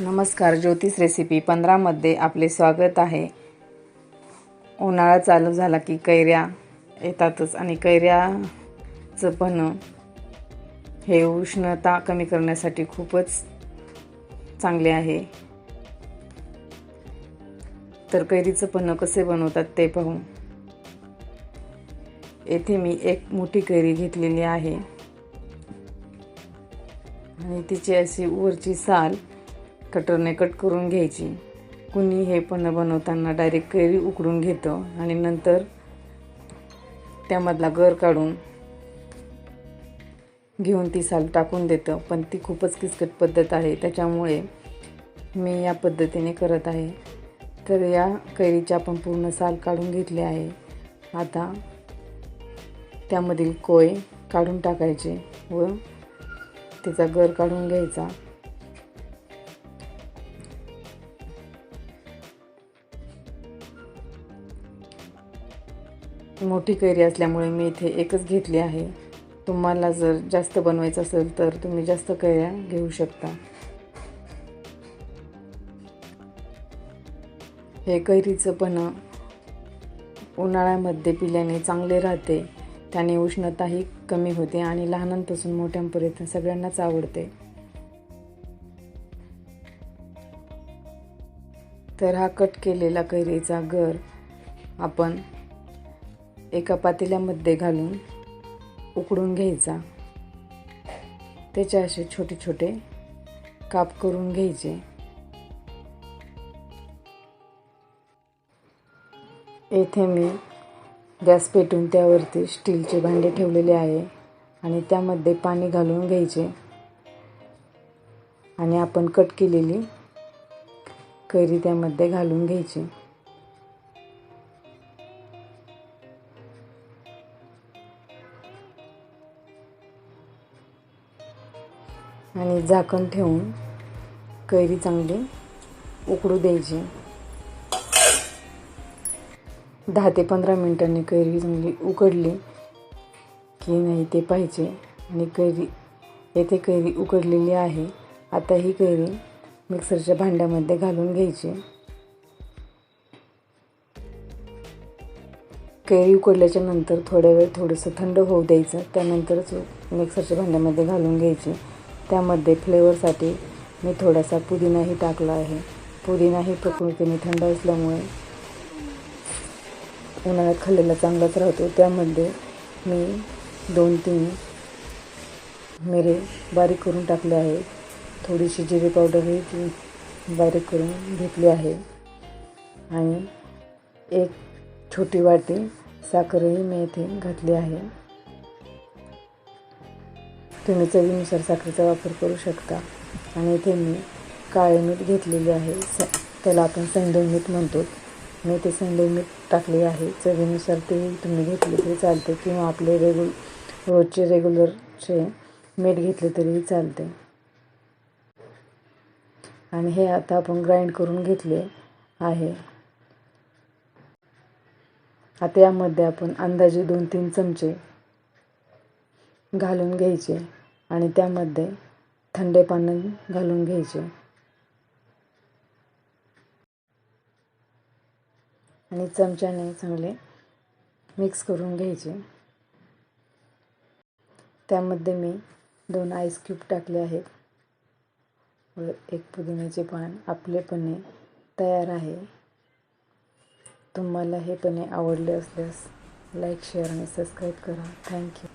नमस्कार ज्योतिष रेसिपी पंधरामध्ये आपले स्वागत आहे. उन्हाळा चालू झाला की कैऱ्या येतातच आणि कैऱ्याचं पण हे उष्णता कमी करण्यासाठी खूपच चांगले आहे. तर कैरीचं पन्ह कसे बनवतात ते पाहू. येथे मी एक मोठी कैरी घेतलेली आहे. आणि तिची अशी वरची साल कटरने कट करून घ्यायची. कुणी हे पण बनवताना डायरेक्ट कैरी उकडून घेतं आणि नंतर त्यामधला गर काढून घेऊन ती साल टाकून देतं. पण ती खूपच किचकट पद्धत आहे. त्याच्यामुळे मी या पद्धतीने करत आहे. तर या कैरीची आपण पूर्ण साल काढून घेतली आहे. आता त्यामधील कोय काढून टाकायचे व त्याचा गर काढून घ्यायचा. मोठी कैरी असल्यामुळे मी इथे एकच घेतली आहे. तुम्हाला जर जास्त बनवायचं असेल तर तुम्ही जास्त कैऱ्या घेऊ शकता. हे कैरीचं पण उन्हाळ्यामध्ये पिल्याने चांगले राहते. त्याने उष्णताही कमी होते आणि लहानांपासून मोठ्यांपर्यंत सगळ्यांनाच आवडते. तर हा कट केलेला कैरीचा गर आपण एका पातेल्यामध्ये घालून उकडून घ्यायचा. त्याचे असे छोटे छोटे काप करून घ्यायचे. येथे मी गॅस पेटून त्यावरती स्टीलचे भांडे ठेवलेले आहे आणि त्यामध्ये पाणी घालून घ्यायचे. आणि आपण कट केलेली कैरी त्यामध्ये घालून घ्यायची. आणि झाकण ठेवून कैरी चांगली उकडू द्यायची. दहा ते पंधरा मिनटांनी कैरी चांगली उकडली की नाही ते पाहिजे. आणि कैरी येथे कैरी उकडलेली आहे. आता ही कैरी मिक्सरच्या भांड्यामध्ये घालून घ्यायची. कैरी उकडल्याच्या नंतर थोड्या वेळ थोडंसं थंड होऊ द्यायचं. त्यानंतरच मिक्सरच्या भांड्यामध्ये घालून घ्यायची. त्यामध्ये फ्लेवरसाठी मी थोडासा पुदिनाही टाकला आहे. पुदिनाही प्रकृतीने थंड असल्यामुळे उन्हाळ्यात खाल्लेला चांगलाच राहतो. त्यामध्ये मी दोन तीन मिरे बारीक करून टाकले आहे. थोडीशी जिरे पावडरही ती बारीक करून घेतली आहे. आणि एक छोटी वाटी साखरही मी इथे घातली आहे. तुम्ही चवीनुसार साखरेचा वापर करू शकता. आणि इथे मी काळे मीठ घेतलेले आहे. स त्याला आपण सैंदव मीठ म्हणतो. मी ते सैंदव मीठ टाकले आहे. चवीनुसार ते तुम्ही घेतले तरी चालते. किंवा आपले रेगुल रोजचे रेग्युलरचे मीठ घेतले तरीही चालते. आणि हे आता आपण ग्राइंड करून घेतले आहे. आता यामध्ये आपण अंदाजे दोन तीन चमचे घालून घ्यायचे. आणि त्यामध्ये थंडे पानं घालून घ्यायचे. आणि चमच्याने चांगले मिक्स करून घ्यायचे. त्यामध्ये मी दोन आईस क्यूब टाकले आहेत. व एक पुदिन्याचे पान आपले पणे तयार आहे. तुम्हाला हे पणे आवडले असल्यास लाईक शेअर आणि सबस्क्राईब करा. Thank you